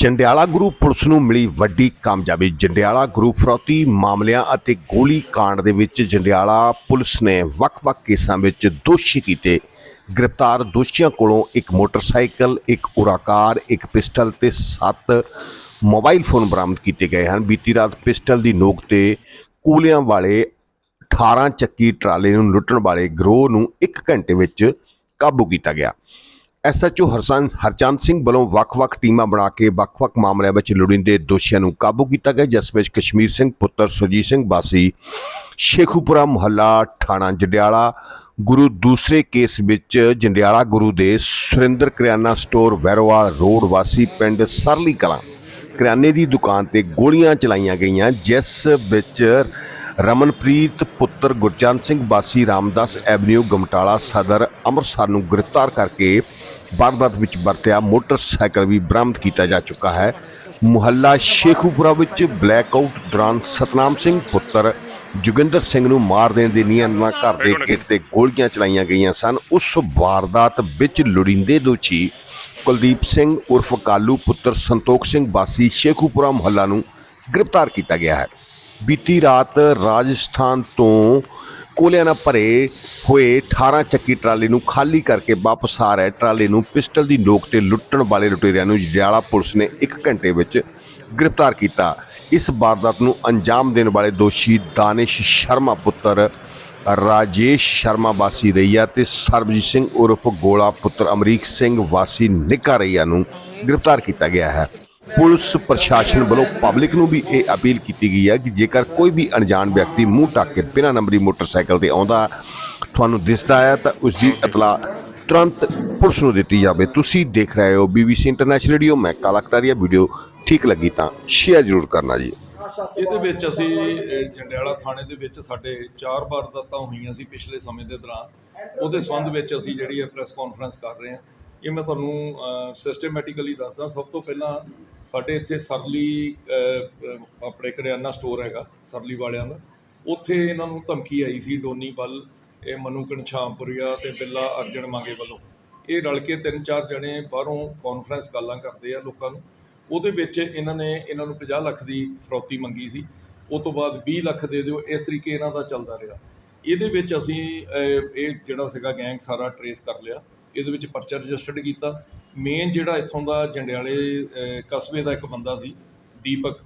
Jandiala group police ਨੂੰ ਮਿਲੀ ਵੱਡੀ ਕਾਮਯਾਬੀ। ਜੰਡਿਆਲਾ ਗਰੁੱਪ ਫਰੌਤੀ ਮਾਮਲਿਆਂ ਅਤੇ ਗੋਲੀ ਕਾਂਡ ਦੇ ਵਿੱਚ ਜੰਡਿਆਲਾ ਪੁਲਿਸ ਨੇ ਵੱਖ-ਵੱਖ ਕੇਸਾਂ ਵਿੱਚ ਦੋਸ਼ੀ ਕੀਤੇ। ਗ੍ਰਿਫਤਾਰ ਦੋਸ਼ੀਆਂ ਕੋਲੋਂ ਇੱਕ ਮੋਟਰਸਾਈਕਲ, ਇੱਕ ਉਰਾਕਾਰ ਇੱਕ ਪਿਸਟਲ ਤੇ 7 ਮੋਬਾਈਲ ਫੋਨ ਬਰਾਮਦ ਕੀਤੇ ਗਏ ਹਨ। ਬੀਤੀ ਰਾਤ ਪਿਸਟਲ ਦੀ ਨੋਕ ਤੇ ਕੂਲਿਆਂ ਵਾਲੇ 18 ਚੱਕੀ ਟਰਾਲੇ ਨੂੰ ਲੁੱਟਣ ਵਾਲੇ ਗਰੋਹ ਨੂੰ 1 ਘੰਟੇ ਵਿੱਚ ਕਾਬੂ ਕੀਤਾ ਗਿਆ। ਐਸਐਚਓ ਹਰਸਨ ਹਰਚੰਦ ਸਿੰਘ ਵੱਲੋਂ ਵੱਖ-ਵੱਖ ਟੀਮਾਂ ਬਣਾ ਕੇ ਵੱਖ-ਵੱਖ ਮਾਮਲਿਆਂ ਵਿੱਚ ਲੋੜੀਂਦੇ ਦੋਸ਼ੀਆਂ ਨੂੰ ਕਾਬੂ ਕੀਤਾ ਗਿਆ, ਜਿਸ ਵਿੱਚ ਕਸ਼ਮੀਰ ਸਿੰਘ ਪੁੱਤਰ ਸੁਰਜੀਤ ਸਿੰਘ ਬਾਸੀ ਸ਼ੇਖੂਪੁਰਾ ਮੁਹੱਲਾ ਥਾਣਾ ਜੰਡਿਆਲਾ, ਗੁਰੂ ਦੂਸਰੇ ਕੇਸ ਵਿੱਚ ਜੰਡਿਆਲਾ ਗੁਰੂ ਦੇ ਸੁਰਿੰਦਰ ਕਰਿਆਨਾ ਸਟੋਰ ਵੈਰੋਵਾਲ ਰੋਡ ਵਾਸੀ ਪਿੰਡ ਸਰਲੀ ਕਲਾਂ ਕਰਿਆਨੇ ਦੀ ਦੁਕਾਨ ਤੇ ਗੋਲੀਆਂ ਚਲਾਈਆਂ ਗਈਆਂ, ਜਿਸ ਵਿੱਚ ਰਮਨਪ੍ਰੀਤ ਪੁੱਤਰ ਗੁਰਚਰਨ ਸਿੰਘ ਬਾਸੀ ਰਾਮਦਾਸ ਐਵਨਿਊ ਗਮਟਾਲਾ ਸਦਰ ਅੰਮ੍ਰਿਤਸਰ ਨੂੰ ਗ੍ਰਿਫਤਾਰ ਕਰਕੇ ਵਾਰਦਾਤ ਵਿੱਚ ਵਰਤਿਆ ਮੋਟਰਸਾਈਕਲ ਵੀ ਬਰਾਮਦ ਕੀਤਾ ਜਾ ਚੁੱਕਾ ਹੈ। ਮੁਹੱਲਾ ਸ਼ੇਖੂਪੁਰਾ ਵਿੱਚ ਬਲੈਕਆਊਟ ਦੌਰਾਨ ਸਤਨਾਮ ਸਿੰਘ ਪੁੱਤਰ ਜੋਗਿੰਦਰ ਸਿੰਘ ਨੂੰ ਮਾਰ ਦੇਣ ਦੀ ਨੀਅਤ ਨਾਲ ਘਰ ਦੇ ਗੇਟ ਤੇ ਗੋਲੀਆਂ ਚਲਾਈਆਂ ਗਈਆਂ ਸਨ। ਉਸ ਵਾਰਦਾਤ ਵਿੱਚ ਲੋੜੀਂਦੇ ਦੋਸ਼ੀ ਕੁਲਦੀਪ ਸਿੰਘ ਉਰਫ ਕਾਲੂ ਪੁੱਤਰ ਸੰਤੋਖ ਸਿੰਘ ਬਾਸੀ ਸ਼ੇਖੂਪੁਰਾ ਮੁਹੱਲਾ ਨੂੰ ਗ੍ਰਿਫਤਾਰ ਕੀਤਾ ਗਿਆ ਹੈ। ਬੀਤੀ ਰਾਤ ਰਾਜਸਥਾਨ ਤੋਂ ਕੋਲਿਆਂ ਨਾਲ ਭਰੇ ਹੋਏ 18 ਚੱਕੀ ਟਰਾਲੇ ਨੂੰ ਖਾਲੀ ਕਰਕੇ ਵਾਪਸ ਆ ਰਹੇ ਟਰਾਲੇ ਨੂੰ ਪਿਸਟਲ ਦੀ ਨੋਕ ਤੇ ਲੁੱਟਣ ਵਾਲੇ ਲੁਟੇਰਿਆਂ ਨੂੰ ਜੜਿਆਲਾ ਪੁਲਿਸ ਨੇ 1 ਘੰਟੇ ਵਿੱਚ ਗ੍ਰਿਫਤਾਰ ਕੀਤਾ। ਇਸ ਵਾਰਦਾਤ ਨੂੰ ਅੰਜਾਮ ਦੇਣ ਵਾਲੇ ਦੋਸ਼ੀ ਦਾਨਿਸ਼ ਸ਼ਰਮਾ ਪੁੱਤਰ ਰਾਜੇਸ਼ ਸ਼ਰਮਾ ਵਾਸੀ ਰਈਆ ਤੇ ਸਰਬਜੀਤ ਸਿੰਘ ਉਰਫ ਗੋਲਾ ਪੁੱਤਰ ਅਮਰੀਕ ਸਿੰਘ ਵਾਸੀ ਨਿੱਕਾ ਰਈਆ ਨੂੰ ਗ੍ਰਿਫਤਾਰ ਕੀਤਾ ਗਿਆ ਹੈ। ਪੁਲਿਸ ਪ੍ਰਸ਼ਾਸਨ ਵੱਲੋਂ ਪਬਲਿਕ ਨੂੰ ਵੀ ਇਹ ਅਪੀਲ ਕੀਤੀ ਗਈ ਹੈ ਕਿ ਜੇਕਰ ਕੋਈ ਵੀ ਅਣਜਾਣ ਵਿਅਕਤੀ ਮੂੰਹ ਢੱਕ ਕੇ ਬਿਨਾਂ ਨੰਬਰੀ ਮੋਟਰਸਾਈਕਲ ਤੇ ਆਉਂਦਾ, ਤੁਹਾਨੂੰ ਦਿਸਦਾ ਹੈ ਤਾਂ ਉਸ ਦੀ ਇਤਲਾਹ ਤੁਰੰਤ ਪੁਲਿਸ ਨੂੰ ਦਿੱਤੀ ਜਾਵੇ। ਤੁਸੀਂ ਦੇਖ ਰਹੇ ਹੋ ਬੀਬੀਸੀ ਇੰਟਰਨੈਸ਼ਨਲ ਰੇਡੀਓ ਮੈਂ ਕਾਲਾ ਕਟਾਰੀਆ, ਵੀਡੀਓ ਠੀਕ ਲੱਗੀ ਤਾਂ ਸ਼ੇਅਰ ਜ਼ਰੂਰ ਕਰਨਾ ਜੀ। ਇਹਦੇ ਵਿੱਚ ਅਸੀਂ ਜੰਡਿਆਲਾ ਥਾਣੇ ਦੇ ਵਿੱਚ ਸਾਡੇ ਚਾਰ ਵਾਰਦਾਤਾਂ ਹੋਈਆਂ ਸੀ ਪਿਛਲੇ ਸਮੇਂ ਦੇ ਦੌਰਾਨ। ਉਹਦੇ ਸੰਬੰਧ ਵਿੱਚ ਅਸੀਂ ਜਿਹੜੀ ਹੈ ਪ੍ਰੈਸ ਕਾਨਫਰੰਸ ਕਰ ਰਹੇ ਹਾਂ। ਇਹ ਮੈਂ ਤੁਹਾਨੂੰ ਸਿਸਟਮੈਟਿਕਲੀ ਦੱਸਦਾ। ਸਭ ਤੋਂ ਪਹਿਲਾਂ ਸਾਡੇ ਇੱਥੇ ਸਰਲੀ ਆਪਣੇ ਕਰਿਆਨਾ ਸਟੋਰ ਹੈਗਾ, ਸਰਲੀ ਵਾਲਿਆਂ ਦਾ। ਉੱਥੇ ਇਹਨਾਂ ਨੂੰ ਧਮਕੀ ਆਈ ਸੀ, ਡੋਨੀ ਵੱਲ, ਇਹ ਮਨੂ ਕਣਛਾਮਪੁਰੀਆ ਤੇ ਬਿੱਲਾ ਅਰਜਨ ਮੰਗੇ ਵੱਲੋਂ। ਇਹ ਰਲ ਕੇ ਤਿੰਨ ਚਾਰ ਜਣੇ ਬਾਹਰੋਂ ਕਾਨਫਰੰਸ ਕਾਲਾਂ ਕਰਦੇ ਆ ਲੋਕਾਂ ਨੂੰ। ਉਹਦੇ ਵਿੱਚ ਇਹਨਾਂ ਨੇ, ਇਹਨਾਂ ਨੂੰ 50 ਲੱਖ ਦੀ ਫਰੌਤੀ ਮੰਗੀ ਸੀ। ਉਸ ਤੋਂ ਬਾਅਦ 20 ਲੱਖ ਦੇ ਦਿਓ, ਇਸ ਤਰੀਕੇ ਇਹਨਾਂ ਦਾ ਚੱਲਦਾ ਰਿਹਾ। ਇਹਦੇ ਵਿੱਚ ਅਸੀਂ ਇਹ ਜਿਹੜਾ ਸੀਗਾ ਗੈਂਗ ਸਾਰਾ ਟਰੇਸ ਕਰ ਲਿਆ। ਇਹਦੇ ਵਿੱਚ ਪਰਚਾ ਰਜਿਸਟਰਡ ਕੀਤਾ। ਮੇਨ ਜਿਹੜਾ ਇੱਥੋਂ ਦਾ ਜੰਡਿਆਲੇ ਕਸਬੇ ਦਾ ਇੱਕ ਬੰਦਾ ਸੀ, ਦੀਪਕ।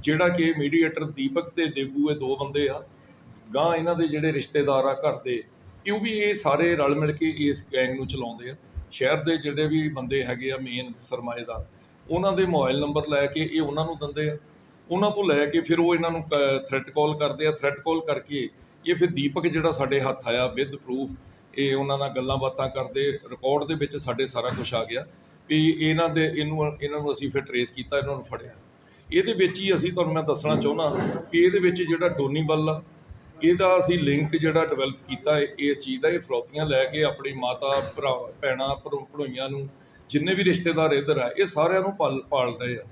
ਜਿਹੜਾ ਕਿ ਮੀਡੀਏਟਰ ਦੀਪਕ ਤੇ ਦੇਬੂ, ਇਹ ਦੋ ਬੰਦੇ ਆ। ਗਾਂ ਇਹਨਾਂ ਦੇ ਜਿਹੜੇ ਰਿਸ਼ਤੇਦਾਰ ਆ ਘਰ ਦੇ, ਇਹ ਵੀ ਇਹ ਸਾਰੇ ਰਲ ਮਿਲ ਕੇ ਇਸ ਗੈਂਗ ਨੂੰ ਚਲਾਉਂਦੇ ਆ। ਸ਼ਹਿਰ ਦੇ ਜਿਹੜੇ ਵੀ ਬੰਦੇ ਹੈਗੇ ਆ ਮੇਨ ਸਰਮਾਏਦਾਰ, ਉਹਨਾਂ ਦੇ ਮੋਬਾਈਲ ਨੰਬਰ ਲੈ ਕੇ ਇਹ ਉਹਨਾਂ ਨੂੰ ਦਿੰਦੇ ਆ। ਉਹਨਾਂ ਤੋਂ ਲੈ ਕੇ ਫਿਰ ਉਹ ਇਹਨਾਂ ਨੂੰ ਥ੍ਰੈਟ ਕਾਲ ਕਰਦੇ ਆ। ਥ੍ਰੈਟ ਕਾਲ ਕਰਕੇ ਇਹ ਫਿਰ ਦੀਪਕ ਜਿਹੜਾ ਸਾਡੇ ਹੱਥ ਆਇਆ ਵਿਦ ਪ੍ਰੂਫ ਇਹ ਉਹਨਾਂ ਨਾਲ ਗੱਲਾਂ ਬਾਤਾਂ ਕਰਦੇ ਰਿਕਾਰਡ ਦੇ ਵਿੱਚ ਸਾਡੇ ਸਾਰਾ ਕੁਝ ਆ ਗਿਆ ਵੀ ਇਹਨਾਂ ਦੇ, ਇਹਨੂੰ, ਇਹਨਾਂ ਨੂੰ ਅਸੀਂ ਫਿਰ ਟਰੇਸ ਕੀਤਾ, ਇਹਨਾਂ ਨੂੰ ਫੜਿਆ। ਇਹਦੇ ਵਿੱਚ ਹੀ ਅਸੀਂ ਤੁਹਾਨੂੰ ਮੈਂ ਦੱਸਣਾ ਚਾਹੁੰਦਾ ਕਿ ਇਹਦੇ ਵਿੱਚ ਜਿਹੜਾ ਡੋਨੀ ਬੱਲ ਆ, ਇਹਦਾ ਅਸੀਂ ਲਿੰਕ ਜਿਹੜਾ ਡਿਵੈਲਪ ਕੀਤਾ ਇਸ ਚੀਜ਼ ਦਾ, ਇਹ ਫਰੌਤੀਆਂ ਲੈ ਕੇ ਆਪਣੀ ਮਾਤਾ, ਭਰਾ, ਭੈਣਾਂ, ਭਰੋ- ਭਣੋਈਆਂ ਨੂੰ, ਜਿੰਨੇ ਵੀ ਰਿਸ਼ਤੇਦਾਰ ਇੱਧਰ ਆ, ਇਹ ਸਾਰਿਆਂ ਨੂੰ ਪਾਲ ਪਾਲ ਰਹੇ ਆ।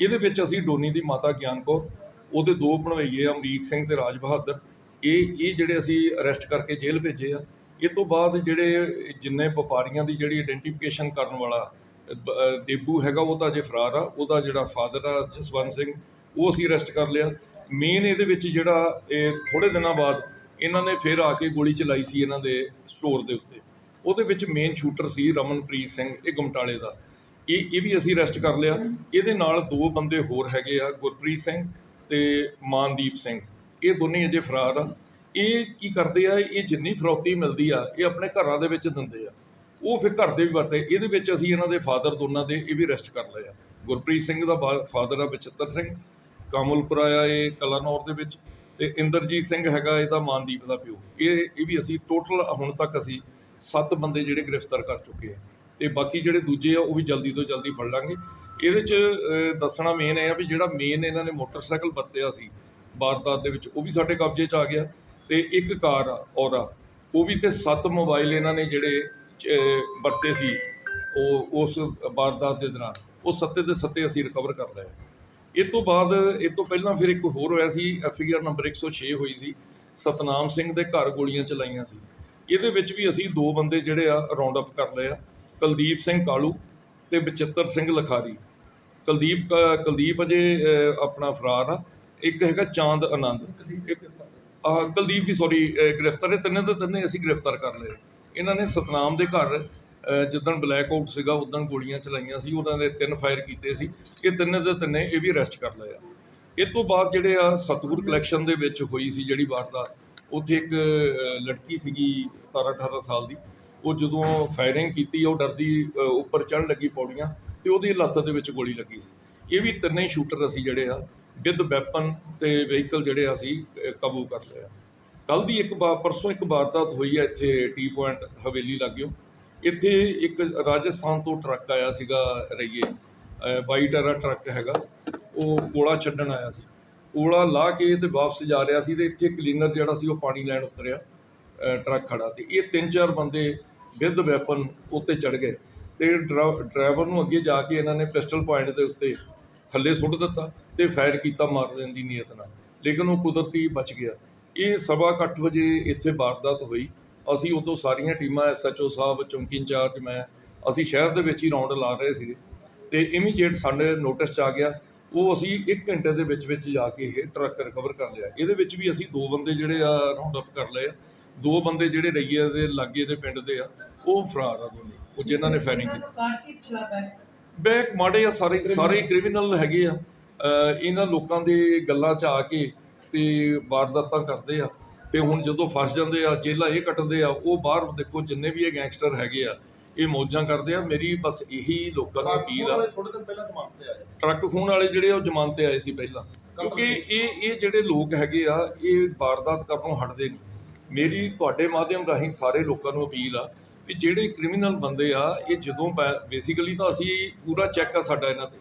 ਇਹਦੇ ਵਿੱਚ ਅਸੀਂ ਡੋਨੀ ਦੀ ਮਾਤਾ ਗਿਆਨ ਕੌਰ, ਉਹਦੇ ਦੋ ਭਣਵਈਏ ਅਮਰੀਕ ਸਿੰਘ ਤੇ ਰਾਜ ਬਹਾਦਰ, ਇਹ ਇਹ ਜਿਹੜੇ ਅਸੀਂ ਅਰੈਸਟ ਕਰਕੇ ਜੇਲ੍ਹ ਭੇਜੇ ਆ ਇਹ ਤੋਂ ਬਾਅਦ ਜਿਹੜੇ ਜਿੰਨੇ ਵਪਾਰੀਆਂ ਦੀ ਜਿਹੜੀ ਆਇਡੈਂਟੀਫਿਕੇਸ਼ਨ ਕਰਨ ਵਾਲਾ ਬ- ਦੇਬੂ ਹੈਗਾ, ਉਹ ਤਾਂ ਅਜੇ ਫਰਾਰ ਆ। ਉਹਦਾ ਜਿਹੜਾ ਫਾਦਰ ਆ, ਜਸਵੰਤ ਸਿੰਘ, ਉਹ ਅਸੀਂ ਅਰੈਸਟ ਕਰ ਲਿਆ। ਮੇਨ ਇਹਦੇ ਵਿੱਚ ਜਿਹੜਾ ਇਹ ਥੋੜੇ ਦਿਨਾਂ ਬਾਅਦ ਇਹਨਾਂ ਨੇ ਫਿਰ ਆ ਕੇ ਗੋਲੀ ਚਲਾਈ ਸੀ ਇਹਨਾਂ ਦੇ ਸਟੋਰ ਦੇ ਉੱਤੇ। ਉਹਦੇ ਵਿੱਚ ਮੇਨ ਸ਼ੂਟਰ ਸੀ ਰਮਨਪ੍ਰੀਤ ਸਿੰਘ, ਇਹ ਗੁਮਟਾਲੇ ਦਾ। ਇਹ ਇਹ ਵੀ ਅਸੀਂ ਅਰੈਸਟ ਕਰ ਲਿਆ। ਇਹਦੇ ਨਾਲ ਦੋ ਬੰਦੇ ਹੋਰ ਹੈਗੇ ਆ, ਗੁਰਪ੍ਰੀਤ ਸਿੰਘ ਤੇ ਮਾਨਦੀਪ ਸਿੰਘ। ਇਹ ਦੋਨੇ ਅਜੇ ਫਰਾਰ ਆ। ਇਹ ਕੀ ਕਰਦੇ ਆ, ਇਹ ਜਿੰਨੀ ਫਰੌਤੀ ਮਿਲਦੀ ਆ, ਇਹ ਆਪਣੇ ਘਰਾਂ ਦੇ ਵਿੱਚ ਦਿੰਦੇ ਆ। ਉਹ ਫਿਰ ਘਰ ਦੇ ਵੀ ਵਰਤੇ, ਇਹਦੇ ਵਿੱਚ ਅਸੀਂ ਇਹਨਾਂ ਦੇ ਫਾਦਰ ਦੋਨਾਂ ਦੇ ਇਹ ਵੀ ਰੈਸਟ ਕਰ ਲਏ ਆ। ਗੁਰਪ੍ਰੀਤ ਸਿੰਘ ਦਾ ਫਾਦਰ ਆ ਬਚਿੱਤਰ ਸਿੰਘ, ਕਾਮਲਪੁਰਾ ਆ ਇਹ ਕਲਾਨੌਰ ਦੇ ਵਿੱਚ, ਤੇ ਇੰਦਰਜੀਤ ਸਿੰਘ ਹੈਗਾ ਇਹਦਾ ਮਾਨਦੀਪ ਦਾ ਪਿਓ। ਇਹ ਇਹ ਵੀ ਅਸੀਂ ਟੋਟਲ ਹੁਣ ਤੱਕ ਅਸੀਂ 7 ਬੰਦੇ ਜਿਹੜੇ ਗ੍ਰਿਫਤਾਰ ਕਰ ਚੁੱਕੇ ਆ। ਤੇ ਬਾਕੀ ਜਿਹੜੇ ਦੂਜੇ ਆ, ਉਹ ਵੀ ਜਲਦੀ ਤੋਂ ਜਲਦੀ ਫੜ ਲਾਂਗੇ। ਇਹਦੇ ਚ ਦੱਸਣਾ ਮੇਨ ਇਹ ਆ ਵੀ ਜਿਹੜਾ ਮੇਨ ਇਹਨਾਂ ਨੇ ਮੋਟਰਸਾਈਕਲ ਵਰਤਿਆ ਸੀ ਵਾਰਦਾਤ ਦੇ ਵਿੱਚ, ਉਹ ਵੀ ਸਾਡੇ ਕਬਜ਼ੇ 'ਚ ਆ ਗਿਆ। ਅਤੇ ਇੱਕ ਕਾਰ ਆ, ਔਰਾ ਉਹ ਵੀ ਤੇ ਸੱਤ ਮੋਬਾਈਲ ਇਹਨਾਂ ਨੇ ਜਿਹੜੇ ਵਰਤੇ ਸੀ, ਉਹ ਉਸ ਵਾਰਦਾਤ ਦੇ ਦੌਰਾਨ। ਉਹ ਸੱਤੇ ਦੇ ਸੱਤੇ ਅਸੀਂ ਰਿਕਵਰ ਕਰ ਲਏ। ਇਹ ਤੋਂ ਬਾਅਦ, ਇਹ ਤੋਂ ਪਹਿਲਾਂ ਫਿਰ ਇੱਕ ਹੋਰ ਹੋਇਆ ਸੀ ਐਫ ਆਈ ਆਰ ਨੰਬਰ 106 ਹੋਈ ਸੀ। ਸਤਨਾਮ ਸਿੰਘ ਦੇ ਘਰ ਗੋਲੀਆਂ ਚਲਾਈਆਂ ਸੀ। ਇਹਦੇ ਵਿੱਚ ਵੀ ਅਸੀਂ ਦੋ ਬੰਦੇ ਜਿਹੜੇ ਆ ਰਾਉਂਡ ਅਪ ਕਰ ਲਏ ਆ। ਕੁਲਦੀਪ ਸਿੰਘ ਕਾਲੂ ਤੇ ਬਚਿੱਤਰ ਸਿੰਘ ਲਖਾਰੀ। ਕੁਲਦੀਪ ਕ- ਕੁਲਦੀਪ ਅਜੇ ਆਪਣਾ ਫਰਾਰ ਆ। ਇੱਕ ਹੈਗਾ ਚਾਂਦ ਆਨੰਦ। ਕੁਲਦੀਪ ਵੀ ਸੌਰੀ ਗ੍ਰਿਫਤਾਰ ਹੈ ਤਿੰਨੇ ਦੇ ਤਿੰਨੇ ਅਸੀਂ ਗ੍ਰਿਫਤਾਰ ਕਰ ਲਏ। ਇਹਨਾਂ ਨੇ ਸਤਨਾਮ ਦੇ ਘਰ ਜਿੱਦਣ ਬਲੈਕ ਆਊਟ ਸੀਗਾ ਉਦੋਂ ਗੋਲੀਆਂ ਚਲਾਈਆਂ ਸੀ, ਉਹਨਾਂ ਦੇ ਤਿੰਨ ਫਾਇਰ ਕੀਤੇ ਸੀ। ਇਹ ਤਿੰਨੇ ਦੇ ਤਿੰਨੇ ਇਹ ਵੀ ਅਰੈਸਟ ਕਰ ਲਏ ਆ। ਇਹ ਤੋਂ ਬਾਅਦ ਜਿਹੜੇ ਆ ਸਤਗੁਰ ਕਲੈਕਸ਼ਨ ਦੇ ਵਿੱਚ ਹੋਈ ਸੀ ਜਿਹੜੀ ਵਾਰਦਾਤ, ਉੱਥੇ ਇੱਕ ਲੜਕੀ ਸੀਗੀ 17 18 ਸਾਲ ਦੀ। ਉਹ ਜਦੋਂ ਫਾਇਰਿੰਗ ਕੀਤੀ, ਉਹ ਡਰਦੀ ਉੱਪਰ ਚੜ੍ਹਨ ਲੱਗੀ ਪੌੜੀਆਂ ਤੇ ਉਹਦੀ ਲੱਤ ਦੇ ਵਿੱਚ ਗੋਲੀ ਲੱਗੀ ਸੀ। ਇਹ ਵੀ ਤਿੰਨੇ ਸ਼ੂਟਰ ਅਸੀਂ ਜਿਹੜੇ ਆ ਵਿਦ ਵੈਪਨ ਤੇ ਵਹੀਕਲ ਜਿਹੜੇ ਅਸੀਂ ਕਾਬੂ ਕਰ ਲਿਆ ਆ। ਕੱਲ ਦੀ ਇੱਕ ਵਾਰ, ਪਰਸੋਂ ਇੱਕ ਵਾਰਦਾਤ ਹੋਈ ਹੈ ਇੱਥੇ ਟੀ ਪੁਆਇੰਟ ਹਵੇਲੀ ਲੱਗਿਓ। ਇੱਥੇ ਇੱਕ ਰਾਜਸਥਾਨ ਤੋਂ ਟਰੱਕ ਆਇਆ ਸੀਗਾ ਰਈਏ ਬਾਈ ਟਰਾ ਟਰੱਕ ਹੈਗਾ। ਉਹ ਕੋਲਾ ਛੱਡਣ ਆਇਆ ਸੀ। ਕੋਲਾ ਲਾ ਕੇ ਤੇ ਵਾਪਸ ਜਾ ਰਿਹਾ ਸੀ ਤੇ ਇੱਥੇ ਕਲੀਨਰ ਜਿਹੜਾ ਸੀ ਉਹ ਪਾਣੀ ਲੈਣ ਉਤਰਿਆ ਟਰੱਕ ਖੜਾ ਤੇ ਇਹ ਤਿੰਨ ਚਾਰ ਬੰਦੇ ਵਿਦ ਵੈਪਨ ਉੱਤੇ ਚੜ ਗਏ ਤੇ ਡਰਾ- ਡਰਾਈਵਰ ਨੂੰ ਅੱਗੇ ਜਾ ਕੇ ਇਹਨਾਂ ਨੇ ਪਿਸਟਲ ਪੁਆਇੰਟ ਦੇ ਉੱਤੇ ਥੱਲੇ ਸੁੱਟ ਦਿੱਤਾ ਤੇ ਫਾਇਰ ਕੀਤਾ ਮਾਰ ਦੇਣ ਦੀ ਨੀਅਤ ਨਾਲ। ਲੇਕਿਨ ਉਹ ਕੁਦਰਤੀ ਬਚ ਗਿਆ। ਇਹ ਸਵਾ ਕੁ ਅੱਠ ਵਜੇ ਇੱਥੇ ਵਾਰਦਾਤ ਹੋਈ। ਅਸੀਂ ਉਦੋਂ ਸਾਰੀਆਂ ਟੀਮਾਂ ਐਸਐਚਓ ਸਾਹਿਬ ਚੌਂਕੀ ਇੰਚਾਰਜ ਮੈਂ ਅਸੀਂ ਸ਼ਹਿਰ ਦੇ ਵਿੱਚ ਹੀ ਰੌਂਡ ਲਾ ਰਹੇ ਸੀਗੇ ਤੇ ਇਮੀਡੀਏਟ ਸਾਡੇ ਨੋਟਿਸ 'ਚ ਆ ਗਿਆ। ਉਹ ਅਸੀਂ 1 ਘੰਟੇ ਦੇ ਵਿੱਚ ਵਿੱਚ ਜਾ ਕੇ ਇਹ ਟਰੱਕ ਰਿਕਵਰ ਕਰ ਲਿਆ। ਇਹਦੇ ਵਿੱਚ ਵੀ ਅਸੀਂ ਦੋ ਬੰਦੇ ਜਿਹੜੇ ਆ ਰਾਉਂਡ ਅਪ ਕਰ ਲਏ ਦੋ ਬੰਦੇ ਜਿਹੜੇ ਰਈਏ ਦੇ ਲਾਗੇ ਦੇ ਪਿੰਡ ਦੇ ਆ ਉਹ ਫਰਾਰ ਆ ਦੋਨੇ ਉਹ ਜਿਨ੍ਹਾਂ ਨੇ ਫਾਇਰਿੰਗ ਕੀਤੀ। ਬੈਕ ਮਾੜੇ ਆ ਸਾਰੇ ਸਾਰੇ ਕ੍ਰਿਮੀਨਲ ਹੈਗੇ ਆ। ਇਹਨਾਂ ਲੋਕਾਂ ਦੇ ਗੱਲਾਂ 'ਚ ਆ ਕੇ ਤੇ ਵਾਰਦਾਤਾਂ ਕਰਦੇ ਆ। ਤੇ ਹੁਣ ਜਦੋਂ ਫਸ ਜਾਂਦੇ ਆ ਜੇਲਾਂ ਇਹ ਕੱਟਦੇ ਆ ਉਹ ਬਾਹਰ ਦੇਖੋ ਜਿੰਨੇ ਵੀ ਇਹ ਗੈਂਗਸਟਰ ਹੈਗੇ ਆ ਇਹ ਮੌਜਾਂ ਕਰਦੇ ਆ। ਮੇਰੀ ਬਸ ਇਹੀ ਲੋਕਾਂ ਨੂੰ ਅਪੀਲ ਆ। ਥੋੜੇ ਦਿਨ ਪਹਿਲਾਂ ਜ਼ਮਾਨਤ ਤੇ ਆਏ। ਟਰੱਕ ਖੂਨ ਵਾਲੇ ਜਿਹੜੇ ਉਹ ਜ਼ਮਾਨਤ ਤੇ ਆਏ ਸੀ ਪਹਿਲਾਂ। ਕਿਉਂਕਿ ਇਹ ਇਹ ਜਿਹੜੇ ਲੋਕ ਹੈਗੇ ਆ ਇਹ ਵਾਰਦਾਤ ਕਰਨੋਂ ਹਟਦੇ ਨਹੀਂ। ਮੇਰੀ ਤੁਹਾਡੇ ਮਾਧਿਅਮ ਰਾਹੀਂ ਸਾਰੇ ਲੋਕਾਂ ਨੂੰ ਅਪੀਲ ਆ ਵੀ ਜਿਹੜੇ ਕ੍ਰਿਮੀਨਲ ਬੰਦੇ ਆ, ਇਹ ਜਦੋਂ ਬੇਸਿਕਲੀ ਤਾਂ ਅਸੀਂ ਪੂਰਾ ਚੈੱਕ ਆ ਸਾਡਾ ਇਹਨਾਂ ਤੇ।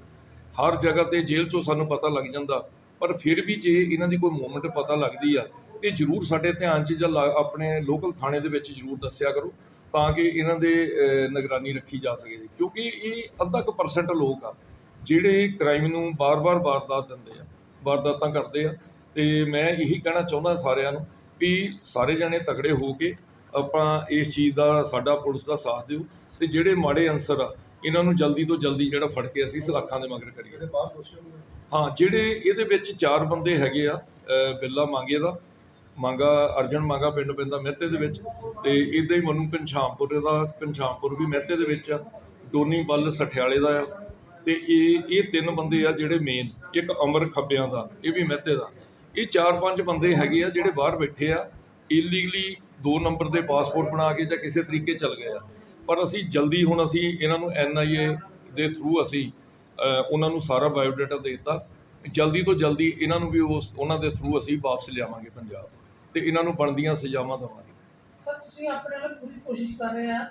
ਹਰ ਜਗ੍ਹਾ ਤੇ ਜੇਲ੍ਹ 'ਚੋਂ ਸਾਨੂੰ ਪਤਾ ਲੱਗ ਜਾਂਦਾ, ਪਰ ਫਿਰ ਵੀ ਜੇ ਇਹਨਾਂ ਦੀ ਕੋਈ ਮੂਵਮੈਂਟ ਪਤਾ ਲੱਗਦੀ ਆ, ਤੇ ਜਰੂਰ ਸਾਡੇ ਧਿਆਨ 'ਚ ਜਾਂ ਲਾ- ਆਪਣੇ ਲੋਕਲ ਥਾਣੇ ਦੇ ਵਿੱਚ ਜਰੂਰ ਦੱਸਿਆ ਕਰੋ, ਤਾਂ ਕਿ ਇਹਨਾਂ ਦੇ ਨਿਗਰਾਨੀ ਰੱਖੀ ਜਾ ਸਕੇ। ਕਿਉਂਕਿ ਇਹ ਅੱਧਾ ਕੁ ਪਰਸੈਂਟ ਲੋਕ ਆ, ਜਿਹੜੇ ਕ੍ਰਾਈਮ ਨੂੰ ਬਾਰ-ਬਾਰ ਵਾਰਦਾਤ ਦਿੰਦੇ ਆ, ਵਾਰਦਾਤਾਂ ਕਰਦੇ ਆ। ਤੇ ਮੈਂ ਇਹੀ ਕਹਿਣਾ ਚਾਹੁੰਦਾ ਸਾਰਿਆਂ ਨੂੰ ਵੀ ਸਾਰੇ ਜਣੇ ਤਗੜੇ ਹੋ ਕੇ ਆਪਾਂ ਇਸ ਚੀਜ਼ ਦਾ ਸਾਡਾ ਪੁਲਿਸ ਦਾ ਸਾਥ ਦਿਓ ਤੇ ਜਿਹੜੇ ਮਾੜੇ ਅਨਸਰ ਆ ਇਹਨਾਂ ਨੂੰ ਜਲਦੀ ਤੋਂ ਜਲਦੀ ਜਿਹੜਾ ਫੜ ਕੇ ਅਸੀਂ ਸਲਾਖਾਂ ਦੇ ਮਗਰ ਕਰੀਏ। ਹਾਂ ਜਿਹੜੇ ਇਹਦੇ ਵਿੱਚ ਚਾਰ ਬੰਦੇ ਹੈਗੇ ਆ ਬਿੱਲਾ ਮੰਗੇ ਦਾ ਮੰਗਾ ਅਰਜਨ ਮੰਗਾ ਪਿੰਡ ਪੈਂਦਾ ਮਹਿਤੇ ਦੇ ਵਿੱਚ ਤੇ ਇਦਾਂ ਹੀ ਮਨੂੰ ਘਨਸ਼ਾਮਪੁਰ ਦਾ ਘਨਸ਼ਾਮਪੁਰ ਵੀ ਮਹਿਤੇ ਦੇ ਵਿੱਚ ਆ ਡੋਨੀ ਬੱਲ ਸਠਿਆਲੇ ਦਾ ਆ ਤੇ ਇਹ ਇਹ ਤਿੰਨ ਬੰਦੇ ਆ ਜਿਹੜੇ ਮੇਨ ਇੱਕ ਅਮਰ ਖੱਬਿਆਂ ਦਾ ਇਹ ਵੀ ਮਹਿਤੇ ਦਾ। ਇਹ ਚਾਰ ਪੰਜ ਬੰਦੇ ਹੈਗੇ ਆ ਜਿਹੜੇ ਬਾਹਰ ਬੈਠੇ ਆ ਇਲੀਗਲੀ ਦੋ ਨੰਬਰ ਦੇ ਪਾਸਪੋਰਟ ਬਣਾ ਕੇ ਜਾਂ ਕਿਸੇ ਤਰੀਕੇ ਚੱਲ ਗਏ ਆ। ਪਰ ਅਸੀਂ ਜਲਦੀ ਹੁਣ ਅਸੀਂ ਇਹਨਾਂ ਨੂੰ ਐਨਆਈਏ ਦੇ ਥਰੂ ਅਸੀਂ ਉਹਨਾਂ ਨੂੰ ਸਾਰਾ ਬਾਇਓਡਾਟਾ ਦੇ ਦਿੱਤਾ। ਜਲਦੀ ਤੋਂ ਜਲਦੀ ਇਹਨਾਂ ਨੂੰ ਵੀ ਉਸ ਉਹਨਾਂ ਦੇ ਥਰੂ ਅਸੀਂ ਵਾਪਸ ਲਿਆਵਾਂਗੇ ਪੰਜਾਬ ਤੇ ਇਹਨਾਂ ਨੂੰ ਬਣਦੀਆਂ ਸਜ਼ਾਵਾਂ ਦੇਵਾਂਗੇ। ਪਰ ਤੁਸੀਂ ਆਪਣੇ ਵੱਲ ਪੂਰੀ ਕੋਸ਼ਿਸ਼ ਕਰ ਰਹੇ ਆ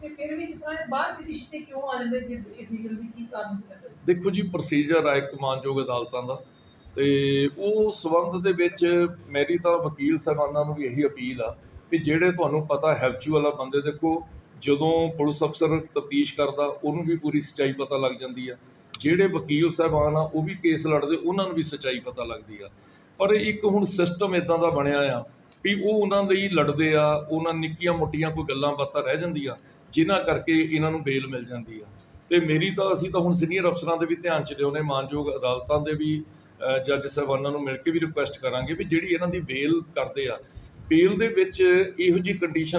ਕਿ ਫਿਰ ਵੀ ਇਹ ਬਾਹਰ ਦੇ ਰਿਸ਼ਤੇ ਕਿਉਂ ਆ ਜਾਂਦੇ ਜੇ ਇਲੀਗਲ ਵੀ ਕੀ ਕਾਰਨ ਦੇਖੋ ਜੀ ਪ੍ਰੋਸੀਜਰ ਆ ਇੱਕ ਮਾਨਯੋਗ ਅਦਾਲਤਾਂ ਦਾ ਤੇ ਉਹ ਸਬੰਧ ਦੇ ਵਿੱਚ ਮੇਰੀ ਤਾਂ ਵਕੀਲ ਸਾਹਿਬਾਨਾਂ ਨੂੰ ਵੀ ਇਹੀ ਅਪੀਲ ਆ ਵੀ ਜਿਹੜੇ ਤੁਹਾਨੂੰ ਪਤਾ ਹੈਵਚੂ ਵਾਲਾ ਬੰਦੇ ਦੇਖੋ, ਜਦੋਂ ਪੁਲਿਸ ਅਫਸਰ ਤਫਤੀਸ਼ ਕਰਦਾ, ਉਹਨੂੰ ਵੀ ਪੂਰੀ ਸੱਚਾਈ ਪਤਾ ਲੱਗ ਜਾਂਦੀ ਆ। ਜਿਹੜੇ ਵਕੀਲ ਸਾਹਿਬਾਨ ਆ, ਉਹ ਵੀ ਕੇਸ ਲੜਦੇ, ਉਹਨਾਂ ਨੂੰ ਵੀ ਸੱਚਾਈ ਪਤਾ ਲੱਗਦੀ ਆ। ਪਰ ਇੱਕ ਹੁਣ ਸਿਸਟਮ ਇਦਾਂ ਦਾ ਬਣਿਆ ਆ ਵੀ ਉਹ ਉਹਨਾਂ ਲਈ ਲੜਦੇ ਆ, ਉਹਨਾਂ ਨਿੱਕੀਆਂ ਮੋਟੀਆਂ ਕੋਈ ਗੱਲਾਂ ਬਾਤਾਂ ਰਹਿ ਜਾਂਦੀਆਂ, ਜਿਨ੍ਹਾਂ ਕਰਕੇ ਇਹਨਾਂ ਨੂੰ ਬੇਲ ਮਿਲ ਜਾਂਦੀ ਆ। ਤੇ ਮੇਰੀ ਤਾਂ ਅਸੀਂ ਤਾਂ ਹੁਣ ਸੀਨੀਅਰ ਅਫਸਰਾਂ ਦੇ ਵੀ ਧਿਆਨ ਚ ਲਿਆਉਣੇ ਮਾਨਯੋਗ ਅਦਾਲਤਾਂ ਦੇ ਵੀ ਜੱਜ ਸਾਹਿਬਾਨਾਂ ਨੂੰ ਮਿਲ ਕੇ ਵੀ ਰਿਕੁਐਸਟ ਕਰਾਂਗੇ ਵੀ ਜਿਹੜੀ ਇਹਨਾਂ ਦੀ ਬੇਲ ਕਰਦੇ ਆ ਬੇਲ ਦੇ ਵਿੱਚ ਇਹੋ ਜਿਹੀ ਕੰਡੀਸ਼ਨ